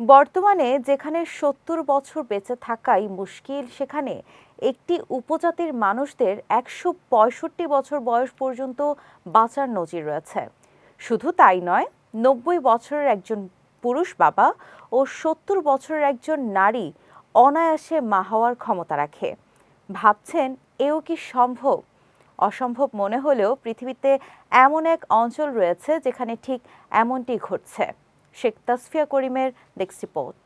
বর্তমানে যেখানে সত্তর বছর বেঁচে থাকাই মুশকিল, সেখানে একটি উপজাতির মানুষদের একশো পঁয়ষট্টি বছর বয়স পর্যন্ত বাঁচার নজির রয়েছে। শুধু তাই নয়, নব্বই বছরের একজন পুরুষ বাবা ও সত্তর বছরের একজন নারী অনায়াসে মা হওয়ার ক্ষমতা রাখে। ভাবছেন, এও কি সম্ভব? অসম্ভব মনে হলেও পৃথিবীতে এমন এক অঞ্চল রয়েছে যেখানে ঠিক এমনটি ঘটছে। শেখ তাসফিয়া করিমের ডেস্ক রিপোর্ট।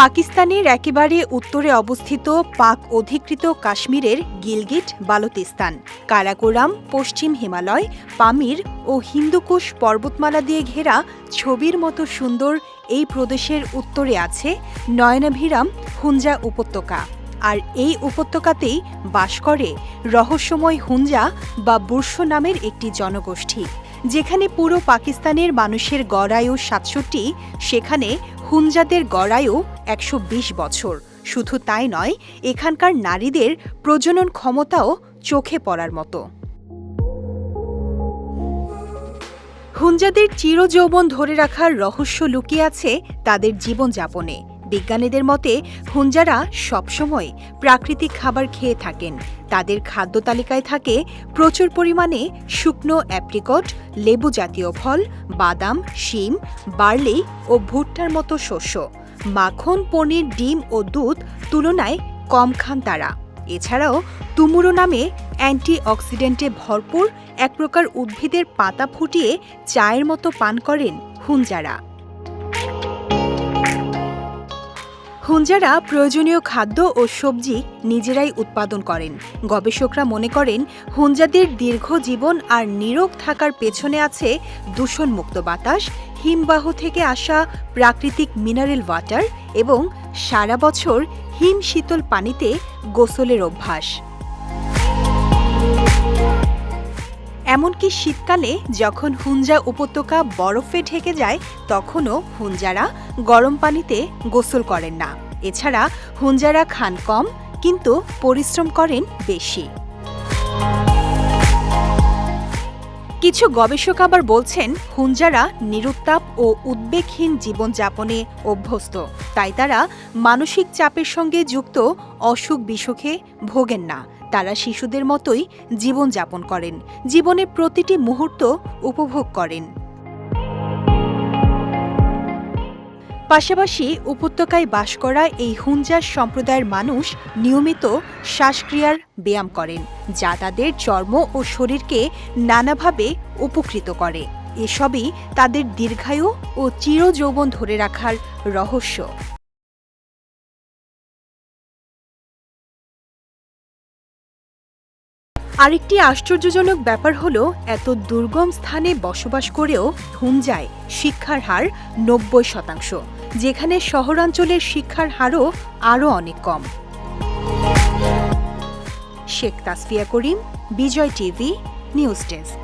পাকিস্তানের একেবারে উত্তরে অবস্থিত পাক অধিকৃত কাশ্মীরের গিলগিট বালতিস্তান কারাকোরাম পশ্চিম হিমালয়, পামির ও হিন্দুকুশ পর্বতমালা দিয়ে ঘেরা ছবির মতো সুন্দর এই প্রদেশের উত্তরে আছে নয়নাভিরাম হুঞ্জা উপত্যকা। আর এই উপত্যকাতেই বাস করে রহস্যময় হুঞ্জা বা বুর্ষ নামের একটি জনগোষ্ঠী। যেখানে পুরো পাকিস্তানের মানুষের গড়ায়ু সাতষট্টি, সেখানে হুঞ্জাদের গড়ায়ু একশো বিশ বছর। শুধু তাই নয়, এখানকার নারীদের প্রজনন ক্ষমতাও চোখে পড়ার মতো। হুঞ্জাদের চিরযৌবন ধরে রাখার রহস্য লুকিয়ে আছে তাদের জীবনযাপনে। বিজ্ঞানীদের মতে, হুঞ্জারা সবসময় প্রাকৃতিক খাবার খেয়ে থাকেন। তাদের খাদ্য তালিকায় থাকে প্রচুর পরিমাণে শুকনো অ্যাপ্রিকট লেবু জাতীয় ফল, বাদাম, শিম বার্লি ও ভুট্টার মতো শস্য। মাখন, পনির, ডিম ও দুধ তুলনায় কম খান তারা। এছাড়াও তুমুরো নামে অ্যান্টি অক্সিডেন্টে ভরপুর এক প্রকার উদ্ভিদের পাতা ফুটিয়ে চায়ের মতো পান করেন হুঞ্জারা। হুঞ্জারা প্রয়োজনীয় খাদ্য ও সবজি নিজেরাই উৎপাদন করেন। গবেষকরা মনে করেন, হুঞ্জাদের দীর্ঘ জীবন আর নিরোগ থাকার পেছনে আছে দূষণমুক্ত বাতাস, হিমবাহ থেকে আসা প্রাকৃতিক মিনারেল ওয়াটার এবং সারা বছর হিম শীতল পানিতে গোসলের অভ্যাস। এমনকি শীতকালে যখন হুঞ্জা উপত্যকা বরফে ঢেকে যায়, তখনও হুঞ্জারা গরম পানিতে গোসল করেন না। এছাড়া হুঞ্জারা খান কম, কিন্তু পরিশ্রম করেন বেশি। কিছু গবেষক আবার বলছেন, হুঞ্জারা নিরুত্তাপ ও উদ্বেগহীন জীবনযাপনে অভ্যস্ত। তাই তারা মানসিক চাপের সঙ্গে যুক্ত, অসুখ বিসুখে ভোগেন না। তারা শিশুদের মতোই জীবনযাপন করেন। জীবনের প্রতিটি মুহূর্ত উপভোগ করেন। পাশাপাশি উপত্যকায় বাস করা এই হুঞ্জার সম্প্রদায়ের মানুষ নিয়মিত শ্বাসক্রিয়ার ব্যায়াম করেন, যা তাদের চর্ম ও শরীরকে নানাভাবে উপকৃত করে। এসবই তাদের দীর্ঘায়ু ও চিরযৌবন ধরে রাখার রহস্য। আরেকটি আশ্চর্যজনক ব্যাপার হলো, এত দুর্গম স্থানে বসবাস করেও হুঞ্জায় শিক্ষার হার নব্বই শতাংশ, যেখানে শহরাঞ্চলের শিক্ষার হারও আরও অনেক কম। Sheikh Tasfia Karim, Bijoy TV, news desk.